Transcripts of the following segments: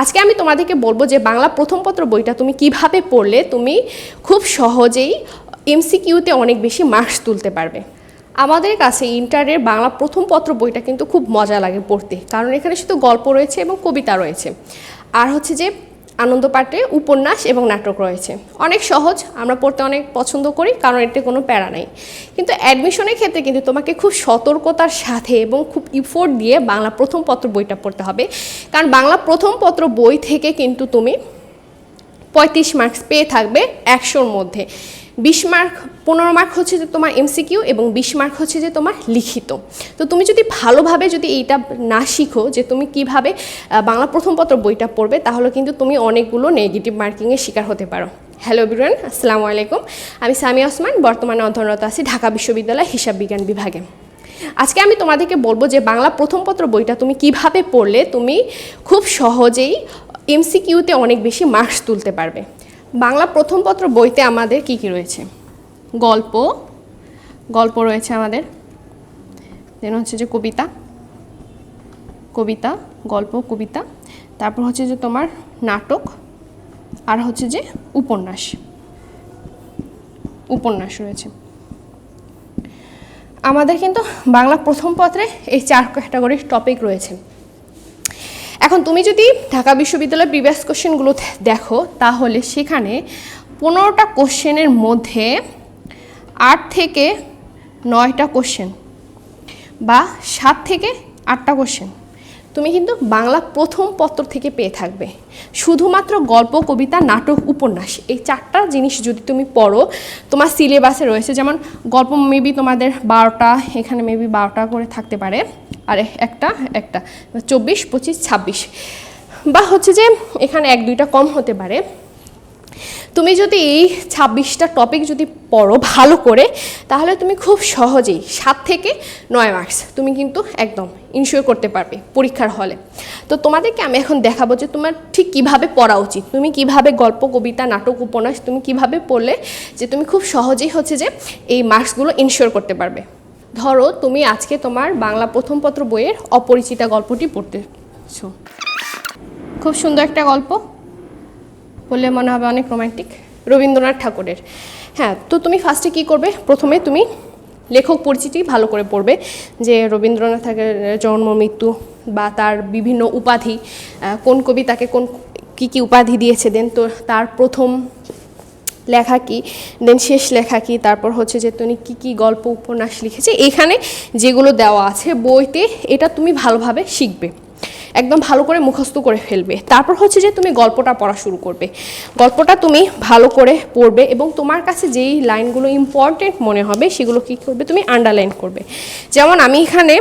আজকে আমি তোমাদেরকে বলব যে বাংলা প্রথম পত্র বইটা তুমি কীভাবে পড়লে তুমি খুব সহজেই এমসিকিউতে অনেক বেশি মার্কস তুলতে পারবে। আমাদের কাছে ইন্টারের বাংলা প্রথম পত্র বইটা কিন্তু খুব মজা লাগে পড়তে, কারণ এখানে শুধু গল্প রয়েছে এবং কবিতা রয়েছে। আর হচ্ছে যে আনন্দ পাঠে উপন্যাস এবং নাটক রয়েছে। অনেক সহজ, আমরা পড়তে অনেক পছন্দ করি, কারণ এতে কোনো প্যারা নেই। কিন্তু অ্যাডমিশনের ক্ষেত্রে কিন্তু তোমাকে খুব সতর্কতার সাথে এবং খুব ইফোর্ট দিয়ে বাংলা প্রথম পত্র বইটা পড়তে হবে। কারণ বাংলা প্রথম পত্র বই থেকে কিন্তু তুমি পঁয়ত্রিশ মার্কস পেয়ে থাকবে একশোর মধ্যে। বিশ মার্ক, পনেরো মার্ক হচ্ছে যে তোমার এমসিকিউ এবং বিশ মার্ক হচ্ছে যে তোমার লিখিত। তো তুমি যদি ভালোভাবে যদি এইটা না শিখো যে তুমি কীভাবে বাংলা প্রথম পত্র বইটা পড়বে, তাহলে কিন্তু তুমি অনেকগুলো নেগেটিভ মার্কিংয়ের শিকার হতে পারো। হ্যালো বিরান আসসালামু আলাইকুম। আমি সামিয়া ওসমান, বর্তমানে অধ্যয়নরত আছি ঢাকা বিশ্ববিদ্যালয় হিসাব বিজ্ঞান বিভাগে। আজকে আমি তোমাদেরকে বলব যে বাংলা প্রথম পত্র বইটা তুমি কীভাবে পড়লে তুমি খুব সহজেই এমসিকিউতে অনেক বেশি মার্কস তুলতে পারবে। বাংলা প্রথম পত্র বইতে আমাদের কি কি রয়েছে? গল্প গল্প রয়েছে আমাদের। দেন হচ্ছে যে কবিতা কবিতা, গল্প, কবিতা। তারপর হচ্ছে যে তোমার নাটক আর হচ্ছে যে উপন্যাস। উপন্যাস রয়েছে। আমাদের কিন্তু বাংলা প্রথম পত্রে এই চার ক্যাটাগরির টপিক রয়েছে। এখন তুমি যদি ঢাকা বিশ্ববিদ্যালয়ের প্রিভিয়াস কোশ্চেনগুলো দেখো, তাহলে সেখানে পনেরোটা কোশ্চেনের মধ্যে আট থেকে নয়টা কোশ্চেন বা সাত থেকে আটটা কোশ্চেন তুমি কিন্তু বাংলা প্রথম পত্র থেকে পেয়ে থাকবে। শুধুমাত্র গল্প, কবিতা, নাটক, উপন্যাস এই চারটা জিনিস যদি তুমি পড়ো, তোমার সিলেবাসে রয়েছে, যেমন গল্প মেবি তোমাদের বারোটা, এখানে মেবি বারোটা করে থাকতে পারে। আর, একটা একটা, চব্বিশ, পঁচিশ, ছাব্বিশ। বা হচ্ছে যে এখানে এক দুইটা কম হতে পারে। তুমি যদি এই ছাব্বিশটা টপিক যদি পড়ো ভালো করে, তাহলে তুমি খুব সহজেই সাত থেকে নয় মার্কস তুমি কিন্তু একদম ইনশিওর করতে পারবে পরীক্ষার হলে। তো তোমাদেরকে আমি এখন দেখাবো যে তোমার ঠিক কীভাবে পড়া উচিত, তুমি কীভাবে গল্প, কবিতা, নাটক, উপন্যাস তুমি কীভাবে পড়লে যে তুমি খুব সহজেই হচ্ছে যে এই মার্কসগুলো ইনশিওর করতে পারবে। ধরো তুমি আজকে তোমার বাংলা প্রথম পত্র বইয়ের অপরিচিতা গল্পটি পড়তেছো। খুব সুন্দর একটা গল্প। বললে মনে হবে অনেক রোম্যান্টিক রবীন্দ্রনাথ ঠাকুরের। হ্যাঁ তো তুমি ফার্স্টে কী করবে? প্রথমে তুমি লেখক পরিচিতি ভালো করে পড়বে যে রবীন্দ্রনাথ ঠাকুরের জন্ম, মৃত্যু বা তার বিভিন্ন উপাধি কোন কবি তাকে কোন কী কী উপাধি দিয়েছে দেন তো তার প্রথম লেখা কি দেন শেষ লেখা কি, তারপর হচ্ছে যে তুমি কী কী গল্প, উপন্যাস লিখেছে। এখানে যেগুলো দেওয়া আছে বইতে, এটা তুমি ভালোভাবে শিখবে। একদম ভালো করে মুখস্থ করে ফেলবে। তারপর হচ্ছে যে তুমি গল্পটা পড়া শুরু করবে। গল্পটা তুমি ভালো করে পড়বে এবং তোমার কাছে যেই লাইনগুলো ইম্পর্টেন্ট মনে হবে সেগুলো কী করবে? তুমি আন্ডারলাইন করবে। যেমন আমি এখানে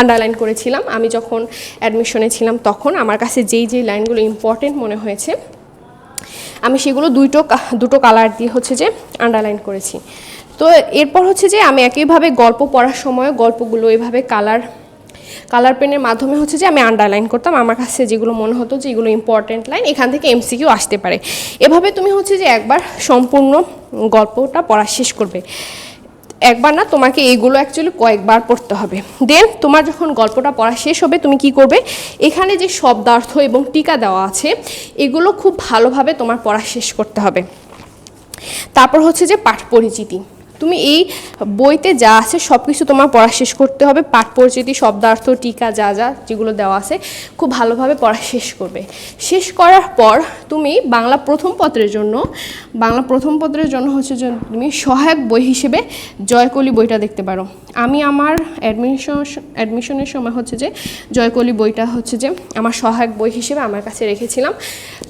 আন্ডারলাইন করেছিলাম। আমি যখন অ্যাডমিশনে ছিলাম তখন আমার কাছে যেই যেই লাইনগুলো ইম্পর্টেন্ট মনে হয়েছে, আমি সেগুলো দুইটো দুটো কালার দিয়ে হচ্ছে যে আন্ডারলাইন করেছি। তো এরপর হচ্ছে যে আমি একইভাবে গল্প পড়ার সময় গল্পগুলো এভাবে কালার কালার পেনের মাধ্যমে হচ্ছে যে আমি আন্ডারলাইন করতাম। আমার কাছে যেগুলো মনে হতো যে এগুলো ইম্পর্টেন্ট লাইন এখান থেকে এমসিকিউ আসতে পারে। এভাবে তুমি হচ্ছে যে একবার সম্পূর্ণ গল্পটা পড়া শেষ করবে। একবার না তোমাকে এইগুলো অ্যাকচুয়ালি কয়েকবার পড়তে হবে। দেন তোমার যখন গল্পটা পড়া শেষ হবে, তুমি কি করবে? এখানে যে শব্দার্থ এবং টিকা দেওয়া আছে, এগুলো খুব ভালোভাবে তোমার পড়া শেষ করতে হবে। তারপর হচ্ছে যে পাঠ পরিচিতি তুমি এই বইতে যা আছে সব কিছু তোমার পড়া শেষ করতে হবে। পাঠ পরিচিতি, শব্দার্থ, টিকা যা যা যেগুলো দেওয়া আছে, খুব ভালোভাবে পড়া শেষ করবে। শেষ করার পর তুমি বাংলা প্রথম পত্রের জন্য, বাংলা প্রথম পত্রের জন্য হচ্ছে যে তুমি সহায়ক বই হিসেবে জয়কলি বইটা দেখতে পারো। আমি আমার অ্যাডমিশন অ্যাডমিশনের সময় হচ্ছে যে জয়কলি বইটা হচ্ছে যে আমার সহায়ক বই হিসেবে আমার কাছে রেখেছিলাম।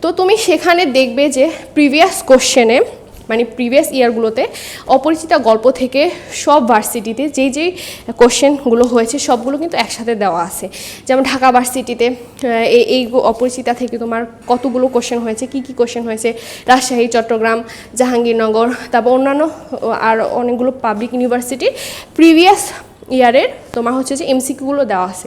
তো তুমি সেখানে দেখবে যে প্রিভিয়াস কোশ্চেনে মানে প্রিভিয়াস ইয়ারগুলোতে অপরিচিতা গল্প থেকে সব ভার্সিটিতে যেই যেই কোশ্চেনগুলো হয়েছে সবগুলো কিন্তু একসাথে দেওয়া আছে। যেমন ঢাকা ভার্সিটিতে এই এই অপরিচিতা থেকে তোমার কতগুলো কোশ্চেন হয়েছে, কি কি কোশ্চেন হয়েছে, রাজশাহী, চট্টগ্রাম, জাহাঙ্গীরনগর, তারপর অন্যান্য আর অনেকগুলো পাবলিক ইউনিভার্সিটির প্রিভিয়াস ইয়ারের তোমার হচ্ছে যে এমসিকিউগুলো দেওয়া আছে।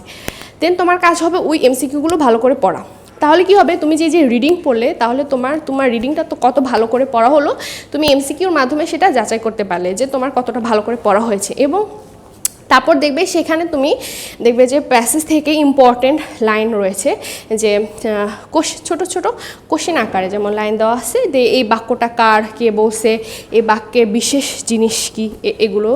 দেন তোমার কাজ হবে ওই এমসিকিউগুলো ভালো করে পড়া। তাহলে কি হবে? তুমি যে যে রিডিং পড়লে, তাহলে তোমার তোমার রিডিংটা তো কত ভালো করে পড়া হলো। তুমি এমসিকিউর মাধ্যমে সেটা যাচাই করতে পারলে যে তোমার কতটা ভালো করে পড়া হয়েছে। এবং তারপর দেখবে সেখানে তুমি দেখবে যে প্যাসেজ থেকে ইম্পর্টেন্ট লাইন রয়েছে যে ছোট ছোট কোশ্চেন আকারে যেমন লাইন দেওয়া আছে, যে এই বাক্যটা কার, কে বলছে এই বাক্যের বিশেষ জিনিস কি এগুলো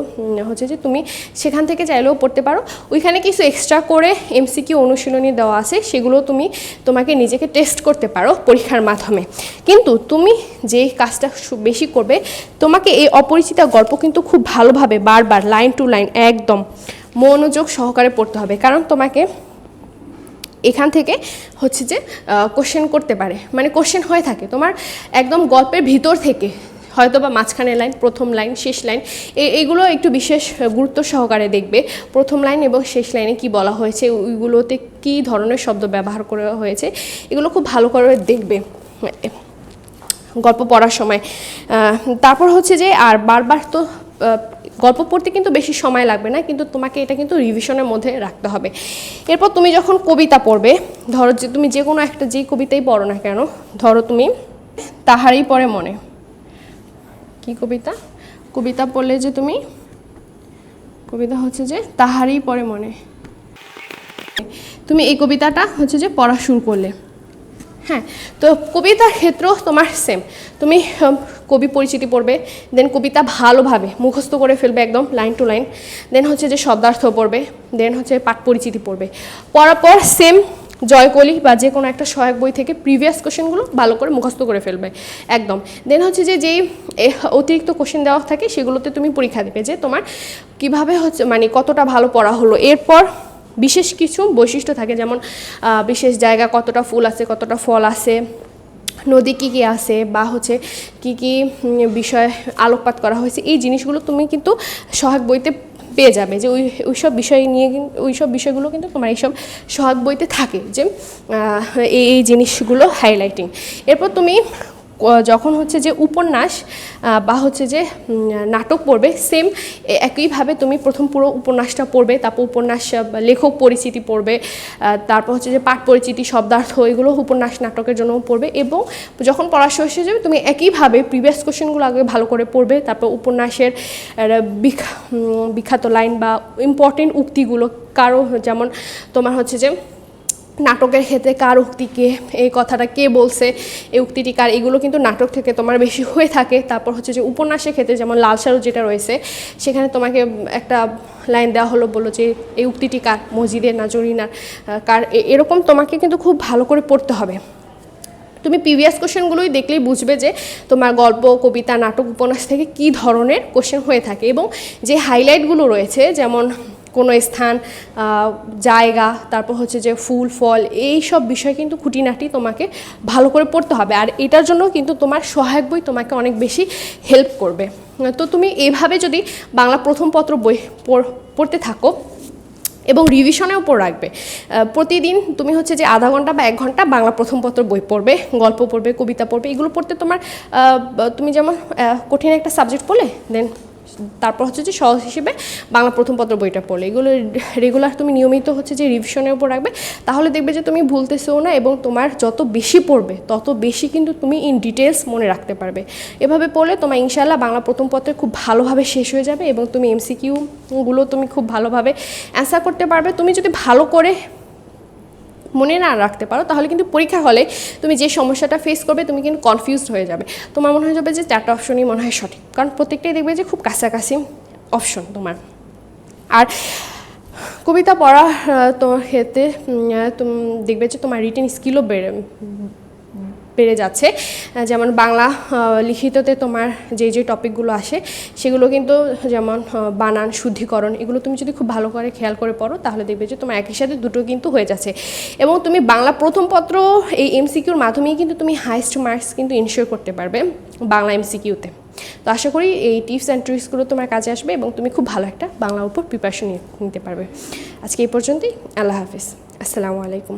হচ্ছে যে তুমি সেখান থেকে চাইলেও পড়তে পারো। ওইখানে কিছু এক্সট্রা করে এমসিকিউ অনুশীলনী দেওয়া আছে, সেগুলো তুমি তোমাকে নিজেকে টেস্ট করতে পারো পরীক্ষার মাধ্যমে। কিন্তু তুমি যে কাজটা বেশি করবে, তোমাকে এই অপরিচিত গল্প কিন্তু খুব ভালোভাবে বারবার লাইন টু লাইন একদম মনোযোগ সহকারে পড়তে হবে। কারণ তোমাকে এখান থেকে হচ্ছে যে কোশ্চেন করতে পারে। মানে কোশ্চেন হয়ে থাকে। তোমার একদম গল্পের ভিতর থেকে হয়তো বা মাঝখানের লাইন প্রথম লাইন শেষ লাইন এ- এগুলো একটু বিশেষ গুরুত্ব সহকারে দেখবে। প্রথম লাইন এবং শেষ লাইনে কি বলা হয়েছে, ওইগুলোতে কি ধরনের শব্দ ব্যবহার করা হয়েছে, এগুলো খুব ভালো করে দেখবে। গল্প পড়ার সময়। তারপর হচ্ছে যে, আর বারবার তো গল্প পড়তে কিন্তু বেশি সময় লাগবে না, কিন্তু তোমাকে এটা কিন্তু রিভিশনের মধ্যে রাখতে হবে। এরপর তুমি যখন কবিতা পড়বে, ধরো যে তুমি যে কোনো একটা যেই কবিতাই পড়ো না কেন, ধরো তুমি তাহারই পড়ে মনে। কি কবিতা? কবিতা পড়লে যে তুমি, কবিতা হচ্ছে যে তাহারই পড়ে মনে। তুমি এই কবিতাটা হচ্ছে যে পড়া শুরু করলে। হ্যাঁ তো কবিতার ক্ষেত্রেও তোমার সেম তুমি কবি পরিচিতি পড়বে দেন কবিতা ভালোভাবে মুখস্থ করে ফেলবে একদম লাইন টু লাইন দেন হচ্ছে যে শব্দার্থ পড়বে দেন হচ্ছে পাঠ পরিচিতি পড়বে। পড়ার পর সেম জয়কলি বা যে কোনো একটা সহায়ক বই থেকে প্রিভিয়াস কোশ্চেনগুলো ভালো করে মুখস্থ করে ফেলবে, একদম। দেন হচ্ছে যে যেই অতিরিক্ত কোশ্চেন দেওয়া থাকে সেগুলোতে তুমি পরীক্ষা দেবে যে তোমার কীভাবে হচ্ছে মানে কতটা ভালো পড়া হলো। এরপর বিশেষ কিছু বৈশিষ্ট্য থাকে, যেমন বিশেষ জায়গা কতটা ফুল আছে, কতটা ফল আছে, নদী কী কী আছে বা হচ্ছে কী কী বিষয় আলোকপাত করা হয়েছে, এই জিনিসগুলো তুমি কিন্তু সহায়ক বইতে পেয়ে যাবে যে ওই, ওইসব বিষয় নিয়ে কিন্তু ওইসব বিষয়গুলো কিন্তু তোমার এইসব সহায়ক বইতে থাকে যে এই এই জিনিসগুলো হাইলাইটিং এরপর তুমি যখন হচ্ছে যে উপন্যাস বা হচ্ছে যে নাটক পড়বে সেম একইভাবে তুমি প্রথম পুরো উপন্যাসটা পড়বে, তারপর উপন্যাস লেখক পরিচিতি পড়বে তারপর হচ্ছে যে পাঠ পরিচিতি, শব্দার্থ, এগুলো উপন্যাস নাটকের জন্য পড়বে এবং যখন পড়া শেষ হয়ে যাবে, তুমি একইভাবে প্রিভিয়াস কোশ্চেনগুলো আগে ভালো করে পড়বে, তারপর উপন্যাসের বিখ্যাত লাইন বা ইম্পর্টেন্ট উক্তিগুলো, কারও যেমন তোমার হচ্ছে যে নাটকের ক্ষেত্রে কার উক্তি কে, এই কথাটা কে বলছে, এই উক্তিটি কার, এগুলো কিন্তু নাটক থেকে তোমার বেশি হয়ে থাকে। তারপর হচ্ছে যে উপন্যাসের ক্ষেত্রে যেমন লাল সারু যেটা রয়েছে, সেখানে তোমাকে একটা লাইন দেওয়া হলো, বলল যে এই উক্তিটি কার মসজিদের না জরিনার কার এরকম তোমাকে কিন্তু খুব ভালো করে পড়তে হবে। তুমি প্রিভিয়াস কোশ্চেনগুলোই দেখলেই বুঝবে যে তোমার গল্প, কবিতা, নাটক, উপন্যাস থেকে কী ধরনের কোশ্চেন হয়ে থাকে এবং যে হাইলাইটগুলো রয়েছে, যেমন কোনো স্থান জায়গা, তারপর হচ্ছে যে ফুল, ফল, এই সব বিষয় কিন্তু খুঁটিনাটি তোমাকে ভালো করে পড়তে হবে। আর এটার জন্য কিন্তু তোমার সহায়ক বই তোমাকে অনেক বেশি হেল্প করবে। তো তুমি এইভাবে যদি বাংলা প্রথম পত্র বই পড়- পড়তে থাকো এবং রিভিশনের উপর রাখবে। প্রতিদিন তুমি হচ্ছে যে আধা ঘণ্টা বা এক ঘণ্টা বাংলা প্রথম পত্র বই পড়বে, গল্প পড়বে, কবিতা পড়বে, এগুলো পড়তে তোমার তুমি যেমন কঠিন একটা সাবজেক্ট পড়লে দেন তারপর হচ্ছে যে সহজ হিসেবে বাংলা প্রথম পত্র বইটা পড়লে। এগুলো রেগুলার তুমি নিয়মিত হচ্ছে যে রিভিশনের উপর রাখবে। তাহলে দেখবে যে তুমি ভুলতেছেও না এবং তোমার যত বেশি পড়বে, তত বেশি কিন্তু তুমি ইন ডিটেলস মনে রাখতে পারবে। এভাবে পড়লে তোমার ইনশাল্লাহ বাংলা প্রথম পত্রে খুব ভালোভাবে শেষ হয়ে যাবে এবং তুমি এমসিকিউগুলো তুমি খুব ভালোভাবে অ্যান্সার করতে পারবে। তুমি যদি ভালো করে মনে না রাখতে পারো, তাহলে কিন্তু পরীক্ষা হলে তুমি যে সমস্যাটা ফেস করবে, তুমি কিন্তু কনফিউজড হয়ে যাবে। তোমার মনে হয়ে যাবে যে চারটা অপশনই মনে হয় সঠিক। কারণ প্রত্যেকটাই দেখবে যে খুব কাছাকাছি অপশন তোমার। আর কবিতা পড়া তোমার ক্ষেত্রে দেখবে যে তোমার রিটেন স্কিলও বেড়ে বেড়ে যাচ্ছে। যেমন বাংলা লিখিততে তোমার যে যে টপিকগুলো আসে, সেগুলো কিন্তু যেমন বানান, শুদ্ধিকরণ, এগুলো তুমি যদি খুব ভালো করে খেয়াল করে পড়ো, তাহলে দেখবে যে তোমার একই সাথে দুটো কিন্তু হয়ে যাচ্ছে। এবং তুমি বাংলা প্রথম পত্র এই এমসিকিউর মাধ্যমেই কিন্তু তুমি হাইস্ট মার্কস কিন্তু ইনশিওর করতে পারবে বাংলা এমসিকিউতে। তো আশা করি এই টিপস অ্যান্ড ট্রিক্সগুলো তোমার কাজে আসবে এবং তুমি খুব ভালো একটা বাংলার উপর প্রিপারেশন নিতে পারবে। আজকে এই পর্যন্তই, আল্লাহ হাফিজ। আসসালামু আলাইকুম।